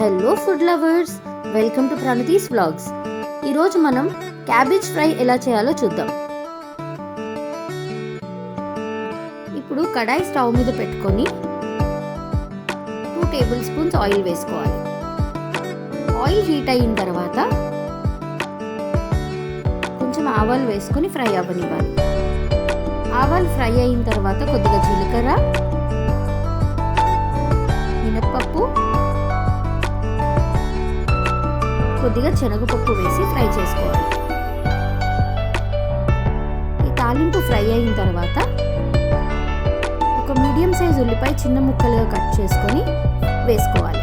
Hello food lovers welcome to Pranathi's vlogs ఈరోజు మనం cabbage fry ఎలా చేయాలో చూద్దాం. ఇప్పుడు కడాయి స్టవ్ మీద పెట్టుకొని టూ టేబుల్ స్పూన్స్ ఆయిల్ వేసుకోవాలి. ఆయిల్ హీట్ అయిన తర్వాత కొంచెం ఆవాలు వేసుకొని ఫ్రై అవ్వనివ్వాలి. ఆవాలు ఫ్రై అయిన తర్వాత కొద్దిగా జీలకర్ర కొద్దిగా శనగపప్పు వేసి ఫ్రై చేసుకోవాలి. ఈ తాలింపు ఫ్రై అయిన తర్వాత ఒక మీడియం సైజ్ ఉల్లిపాయ చిన్న ముక్కలుగా కట్ చేసుకొని వేసుకోవాలి.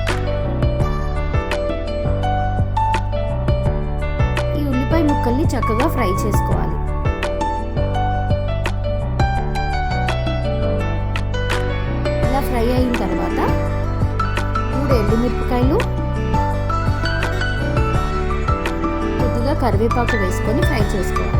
ఈ ఉల్లిపాయ ముక్కల్ని చక్కగా ఫ్రై చేసుకోవాలి. ఇలా ఫ్రై అయిన తర్వాత మూడు ఎండుమిరపకాయలు కరివేపాకు వేసుకొని ఫ్రై చేసుకోవాలి.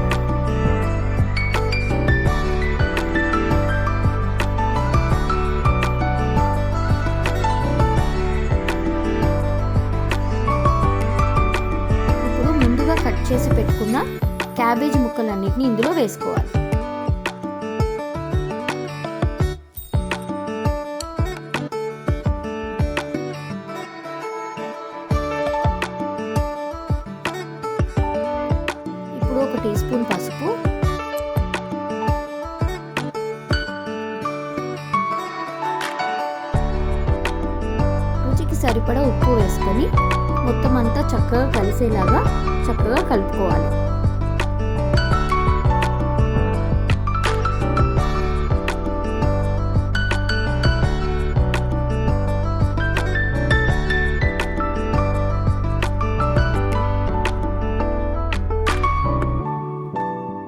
ఇప్పుడు ముందుగా కట్ చేసి పెట్టుకున్న క్యాబేజీ ముక్కలన్నిటిని ఇందులో వేసుకోవాలి. ఒక టీ స్పూన్ పసుపు. రుచికి సరిపడా ఉప్పు వేసుకొని మొత్తం అంతా చక్కగా కలిసేలాగా చక్కగా కలుపుకోవాలి.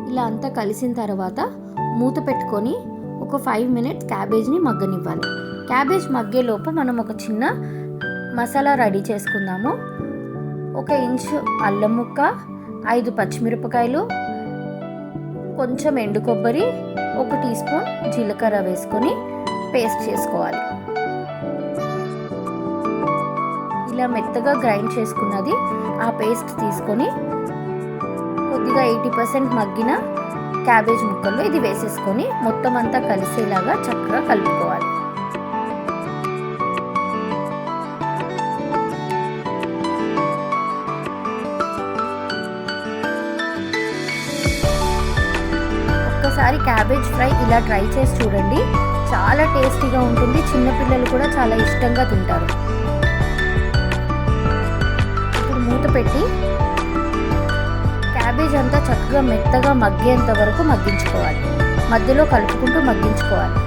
ఇలా అంతా కలిసిన తర్వాత మూత పెట్టుకొని ఒక ఫైవ్ మినిట్స్ క్యాబేజ్ని మగ్గనివ్వాలి. క్యాబేజ్ మగ్గేలోపు మనం ఒక చిన్న మసాలా రెడీ చేసుకుందాము. ఒక ఇంచు అల్లం ముక్క ఐదు పచ్చిమిరపకాయలు కొంచెం ఎండు కొబ్బరి ఒక టీ స్పూన్ జీలకర్ర వేసుకొని పేస్ట్ చేసుకోవాలి. ఇలా మెత్తగా గ్రైండ్ చేసుకున్నది ఆ పేస్ట్ తీసుకొని కొద్దిగా ఎయిటీ పర్సెంట్ మగ్గిన క్యాబేజ్ ముక్కల్లో ఇది వేసేసుకొని మొత్తం అంతా కలిసేలాగా చక్కగా కలుపుకోవాలి. ఒక్కసారి క్యాబేజ్ ఫ్రై ఇలా ట్రై చేసి చూడండి. చాలా టేస్టీగా ఉంటుంది. చిన్నపిల్లలు కూడా చాలా ఇష్టంగా తింటారు. ఇప్పుడు మూత పెట్టి క్యాబేజ్ అంతా చక్కగా మెత్తగా మగ్గేంత వరకు మగ్గించుకోవాలి. మధ్యలో కలుపుకుంటూ మగ్గించుకోవాలి.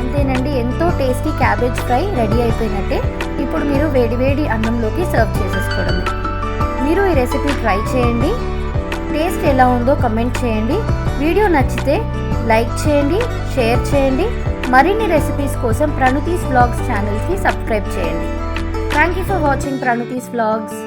అంతేనండి ఎంతో టేస్టీ క్యాబేజ్ ఫ్రై రెడీ అయిపోయినట్టే. ఇప్పుడు మీరు వేడివేడి అన్నంలోకి సర్వ్ చేసేసుకోవడమే. మీరు ఈ రెసిపీ ట్రై చేయండి. టేస్ట్ ఎలా ఉందో కమెంట్ చేయండి. వీడియో నచ్చితే లైక్ చేయండి షేర్ చేయండి. మరిన్ని రెసిపీస్ కోసం ప్రణుతీస్ వ్లాగ్స్ ఛానల్కి సబ్స్క్రైబ్ చేయండి. Thank you for watching Pranuthi's vlogs